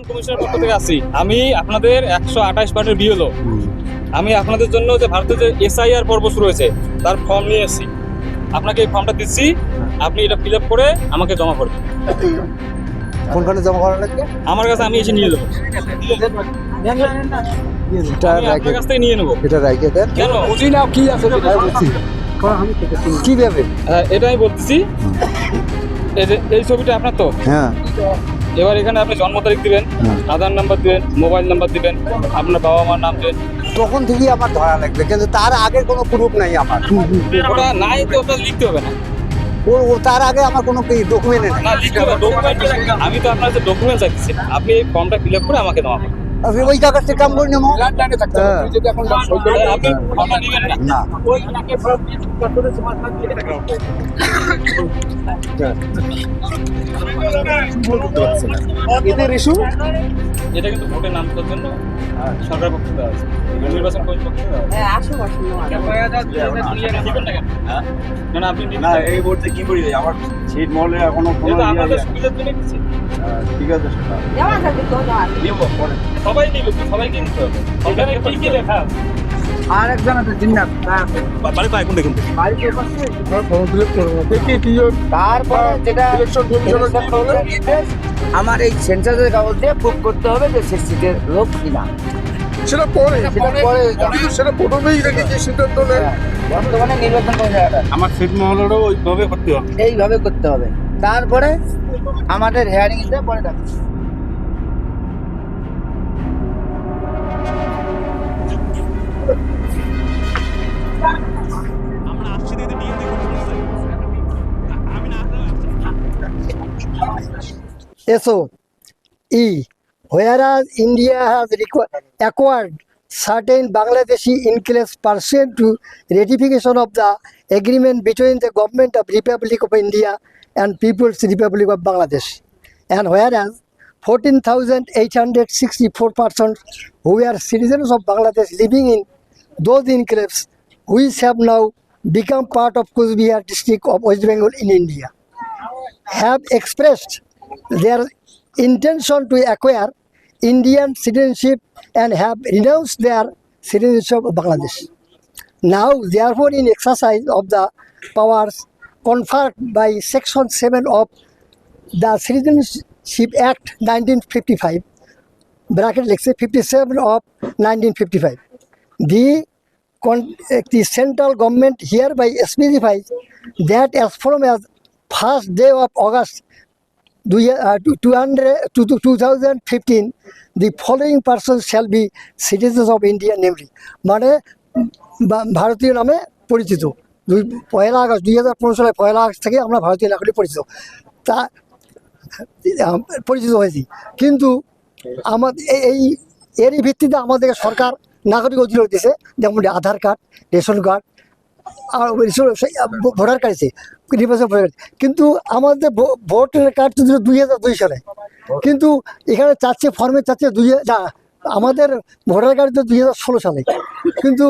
নির্বাচন কমিশনের পক্ষ থেকে আসি। আমি আপনাদের একশো আঠাশ পার্টের বিএলও আমি আপনাদের জন্য যে ভারতের যে এসআইআর পর্ব শুরু হয়েছে তার ফর্ম নিয়ে এসেছি। আপনাকে এই ফর্মটা দিচ্ছি। আপনি এটা ফিল আপ করে আমাকে জমা করবেন কোনখানে জমা করা লাগবে? আমার কাছে আমি এসে নিয়ে এটা আপনার কাছ থেকে নিয়ে নেব। এটা রেখে দেন। কেন? বুঝি না কি আছে হ্যাঁ, বুঝছি। কি হ্যাঁ, এটা আমি বলতেছি। এই ছবিটা আপনার তো? হ্যাঁ। এবার এখানে আপনি জন্ম তারিখ দিবেন আধার নাম্বার দিবেন মোবাইল নাম্বার দিবেন আপনার বাবা মার নাম দেবেন। তখন থেকেই আমার ধরা লাগবে কিন্তু তার আগে কোনো প্রুফ নাই আমার। ওটা নাই তো ওটা লিখতে হবে না। ও তার আগে আমার কোনো ডকুমেন্ট নেই? না লিখতে হবে ডকুমেন্ট আমি তো আপনার ডকুমেন্ট চাইছি আপনি এই ফর্মটা ফিল আপ করে আমাকে দেওয়া ওই কাগজ থেকে কাম করে নেব। হ্যাঁ। না। এদের ইস্যু এটা কিন্তু ভোটের নাম জন্য সরকার পক্ষ থেকে আছে। নির্বাচন কমিশন পক্ষ থেকে আছে। হ্যাঁ না? না আপনি। এই কি করি? আমার মহলে এখনও কোনো এটা ইয়ে ঠিক আছে সেটা যাওয়া যাবে তো যাওয়া নিব পরে। সবাই নিবে তো, সবাইকে নিতে হবে। এখানে কি কি লেখা আছে? আর একজন আছে জিন্নাত বাড়ি পায় কোন দেখুন তারপরে যেটা আমার এই সেন্সাসের কাগজ দিয়ে প্রুভ করতে হবে যে সে সিটের লোক কিনা। সেটা পরে সেটা পরে কিন্তু সেটা প্রথমেই রেখেছি সিদ্ধান্ত নেয় হ্যাঁ, বর্তমানে নির্বাচন কমিশনার আমার ছিট মহলেরও ওইভাবে করতে হবে। এইভাবে করতে হবে। তারপরে আমাদের হেয়ারিং পরে ডাকবে SO E. Whereas India has acquired certain Bangladeshi enclaves pursuant to ratification of the agreement between the government of Republic of India and People's Republic of Bangladesh. And whereas 14,864 persons who are citizens of Bangladesh living in those enclaves, which have now become part of Kuzbihar district of West Bengal in India, have expressed their intention to acquire Indian citizenship and have renounced their citizenship of Bangladesh. Now, therefore, in exercise of the powers conferred by Section 7 of the Citizenship Act 1955, bracket let's say 57 of 1955, the, uh, the central government hereby specifies that as from as first day of August দুই two hundred two two thousand fifteen the following person shall be citizens of India namely মানে ভারতীয় নামে পরিচিত। দুই, পয়লা August, দুই হাজার পনেরো সালে পয়লা আগস্ট থেকে আমরা ভারতীয় নাগরিক পরিচিত। তা পরিচিত হয়েছি। কিন্তু আমাদের এই এরই ভিত্তিতে আমাদেরকে সরকার নাগরিক অধিকার দিয়েছে যেমন Aadhaar card, ration card voter card নির্বাচন ভোটার কার্ড কিন্তু আমাদের ভোটার কার্ড তো দিল দুই হাজার দুই সালে। কিন্তু এখানে চাচ্ছে ফর্মে চাচ্ছে দুই হাজার আমাদের ভোটার কার্ড তো দুই হাজার ষোলো সালে। কিন্তু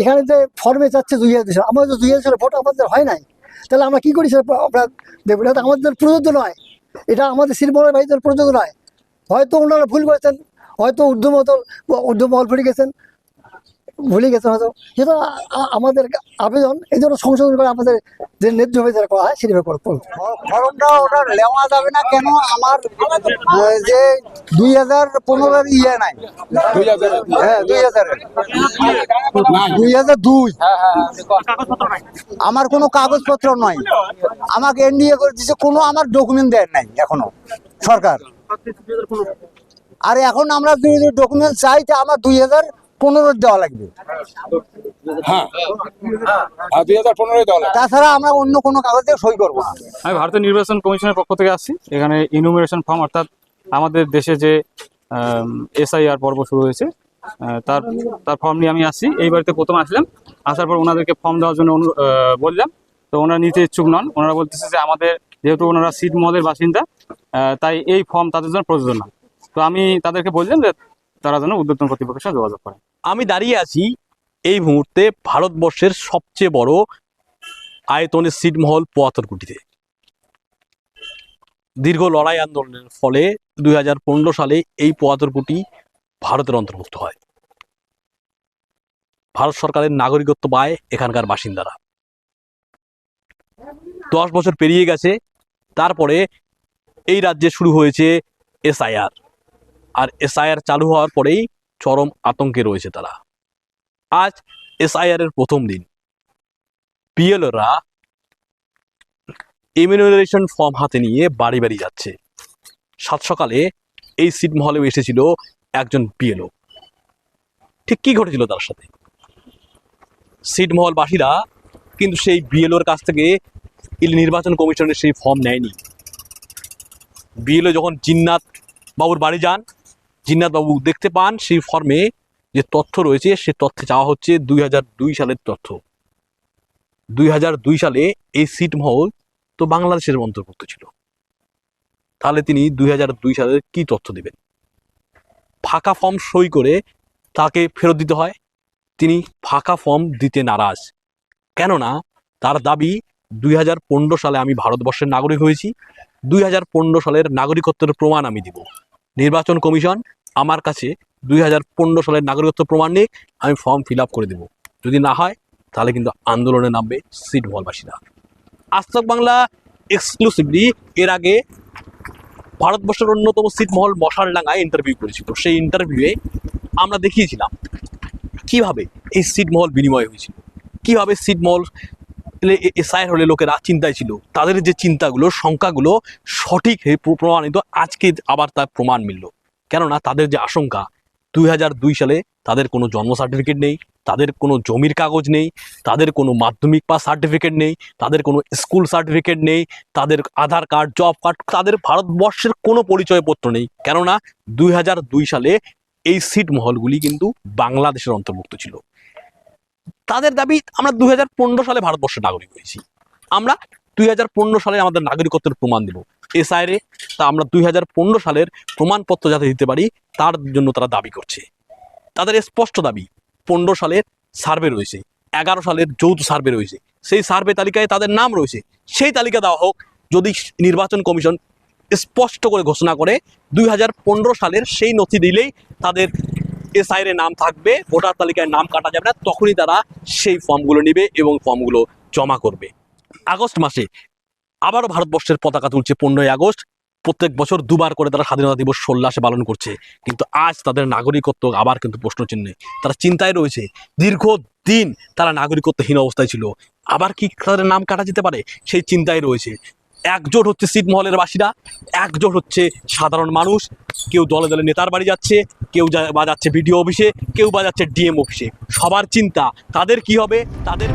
এখানে যে ফর্মে চাচ্ছে দুই হাজার দুই সালে, আমাদের দুই হাজার সালে ভোট আমাদের হয় নাই। তাহলে আমরা কী করি আমরা দেখব। এটা আমাদের প্রযোজ্য নয়। এটা আমাদের শিল্পের ভাইদের প্রযোজ্য নয়। হয়তো ওনারা ভুল করেছেন, হয়তো ঊর্ধ্বমতল ঊর্ধ্বমহল ভুলে গেছেন। ভুলে গেছেন হয়তো। সেটা আমাদের আবেদন এই জন্য সংশোধন করে আমাদের যে ন্যায্য হবে যারা করা হয় সেভাবে করে করব। ফর্মটা ওটা নেওয়া যাবে না কেন আমার যে দুই হাজার পনেরোর ইয়ে নাই। হ্যাঁ দুই হাজারের দুই হাজার দুই। আমার কোনো কাগজপত্র নয় আমাকে এনডিএ করে দিচ্ছে কোনো আমার ডকুমেন্ট দেয় নাই এখনও সরকার। আর এখন আমরা যদি ডকুমেন্ট চাই তা আমার দুই হাজার পনেরো দেওয়া লাগবে। দুই হাজার পনেরোই দল তাছাড়া আমরা অন্য কোনো কাগজে সই করব না। আমি ভারতের নির্বাচন কমিশনের পক্ষ থেকে আসছি। এখানে ইনুমিনেশন ফর্ম অর্থাৎ আমাদের দেশে যে এসআইআর পর্ব শুরু হয়েছে তার তার ফর্ম নিয়ে আমি আসছি। এই বাড়িতে প্রথম আসলাম। আসার পর ওনাদেরকে ফর্ম দেওয়ার জন্য বললাম। তো ওনারা নিতে ইচ্ছুক নন। ওনারা বলতেছে যে আমাদের যেহেতু ওনারা সিট মহলের বাসিন্দা তাই এই ফর্ম তাদের জন্য প্রযোজ্য না। তো আমি তাদেরকে বললাম যে তারা যেন উদ্যোতন কর্তৃপক্ষের সাথে যোগাযোগ করে। আমি দাঁড়িয়ে আছি এই মুহূর্তে ভারতবর্ষের সবচেয়ে বড় আয়তনের সিট মহল পোয়াতরকুটিতে দীর্ঘ লড়াই আন্দোলনের ফলে দুই হাজার পনেরো সালে এই পোয়াতরপুটি ভারতের অন্তর্ভুক্ত হয়। ভারত সরকারের নাগরিকত্ব পায় এখানকার বাসিন্দারা। দশ বছর পেরিয়ে গেছে, তারপরে এই রাজ্যে শুরু হয়েছে এসআইআর। আর এসআইআর চালু হওয়ার পরেই চরম আতঙ্কে রয়েছে তারা। আজ এসআইআর এর প্রথম দিন। পিএলরা ইমিউনাইজেশন ফর্ম হাতে নিয়ে বাড়ি বাড়ি যাচ্ছে। সাত সকালে এই সিট মহলে এসেছিল একজন পিএলও। ঠিক কি ঘটেছিল তার সাথে? সিট মহলবাসীরা কিন্তু সেই বিএলওর কাছ থেকে নির্বাচন কমিশনের সেই ফর্ম নেয়নি। বিএলও যখন জিন্নাত বাবুর বাড়ি যান জিন্নাত বাবু দেখতে পান সেই ফর্মে যে তথ্য রয়েছে, সে তথ্যে চাওয়া হচ্ছে দুই সালের তথ্য। দুই সালে এই সিট মহল তো বাংলাদেশের অন্তর্ভুক্ত ছিল। তাহলে তিনি দুই দুই সালের কি তথ্য দিবেন? ফাঁকা ফর্ম সই করে তাকে ফেরত দিতে হয়। তিনি ফাঁকা ফর্ম দিতে নারাজ। কেননা তার দাবি, দুই হাজার পনেরো সালে আমি ভারতবর্ষের নাগরিক হয়েছি, দুই হাজার পনেরো সালের নাগরিকত্বের প্রমাণ আমি দিব। নির্বাচন কমিশন আমার কাছে দুই সালের নাগরিকত্ব প্রমাণ নিয়ে আমি ফর্ম ফিল করে দেব। যদি না হয়, তাহলে কিন্তু আন্দোলনে নামবে সিট মহলবাসীরা আস্তক বাংলা এক্সক্লুসিভলি এর আগে ভারতবর্ষের অন্যতম সিট মহল মশালডাঙ্গায় ইন্টারভিউ করেছিল সেই ইন্টারভিউয়ে আমরা দেখিয়েছিলাম কীভাবে এই সিট মহল বিনিময় হয়েছিল, কীভাবে সিট মহল এসআইয়ের হলে লোকেরা চিন্তায় ছিল। তাদের যে চিন্তাগুলো সংখ্যাগুলো সঠিক প্রমাণিত, আজকে আবার তার প্রমাণ মিলল। কেননা তাদের যে আশঙ্কা, দুই হাজার দুই সালে তাদের কোনো জন্ম সার্টিফিকেট নেই, তাদের কোনো জমির কাগজ নেই, তাদের কোনো মাধ্যমিক পাস সার্টিফিকেট নেই, তাদের কোনো স্কুল সার্টিফিকেট নেই, তাদের আধার কার্ড জব কার্ড তাদের ভারতবর্ষের কোনো পরিচয়পত্র নেই। কেননা দুই হাজার দুই সালে এই সিট মহলগুলি কিন্তু বাংলাদেশের অন্তর্ভুক্ত ছিল। তাদের দাবি আমরা দুই হাজার পনেরো সালে ভারতবর্ষের নাগরিক হয়েছি। আমরা দুই হাজার পনেরো সালে আমাদের নাগরিকত্বের প্রমাণ দেব। এসআইরে তা আমরা দুই হাজার পনেরো সালের প্রমাণপত্র যাতে দিতে পারি, তার জন্য তারা দাবি করছে। তাদের স্পষ্ট দাবি, পনেরো সালের সার্ভে রয়েছে, এগারো সালের যৌথ সার্ভে রয়েছে। সেই সার্ভে তালিকায় তাদের নাম রয়েছে। সেই তালিকা দেওয়া হোক, যদি নির্বাচন কমিশন স্পষ্ট করে ঘোষণা করে দুই হাজার পনেরো সালের সেই নথি দিলেই তাদের এসআইরে নাম থাকবে, ভোটার তালিকায় নাম কাটা যাবে না, তখনই তারা সেই ফর্মগুলো নেবে এবং ফর্মগুলো জমা করবে। আগস্ট মাসে আবারও ভারতবর্ষের পতাকা তুলছে পনেরোই আগস্ট। প্রত্যেক বছর দুবার করে তারা স্বাধীনতা দিবস সোল্লাসে পালন করছে। কিন্তু আজ তাদের নাগরিকত্ব আবার কিন্তু প্রশ্নচিহ্নে। তারা চিন্তায় রয়েছে দীর্ঘদিন তারা নাগরিকত্বহীন অবস্থায় ছিল। আবার কি তাদের নাম কাটা যেতে পারে? সেই চিন্তায় রয়েছে। একজোট হচ্ছে ছিটমহলের বাসীরা, একজোট হচ্ছে সাধারণ মানুষ। কেউ দলে দলে নেতার বাড়ি যাচ্ছে, কেউ বা যাচ্ছে বিডিও অফিসে, কেউ বা যাচ্ছে ডিএম অফিসে। সবার চিন্তা, তাদের কি হবে? তাদের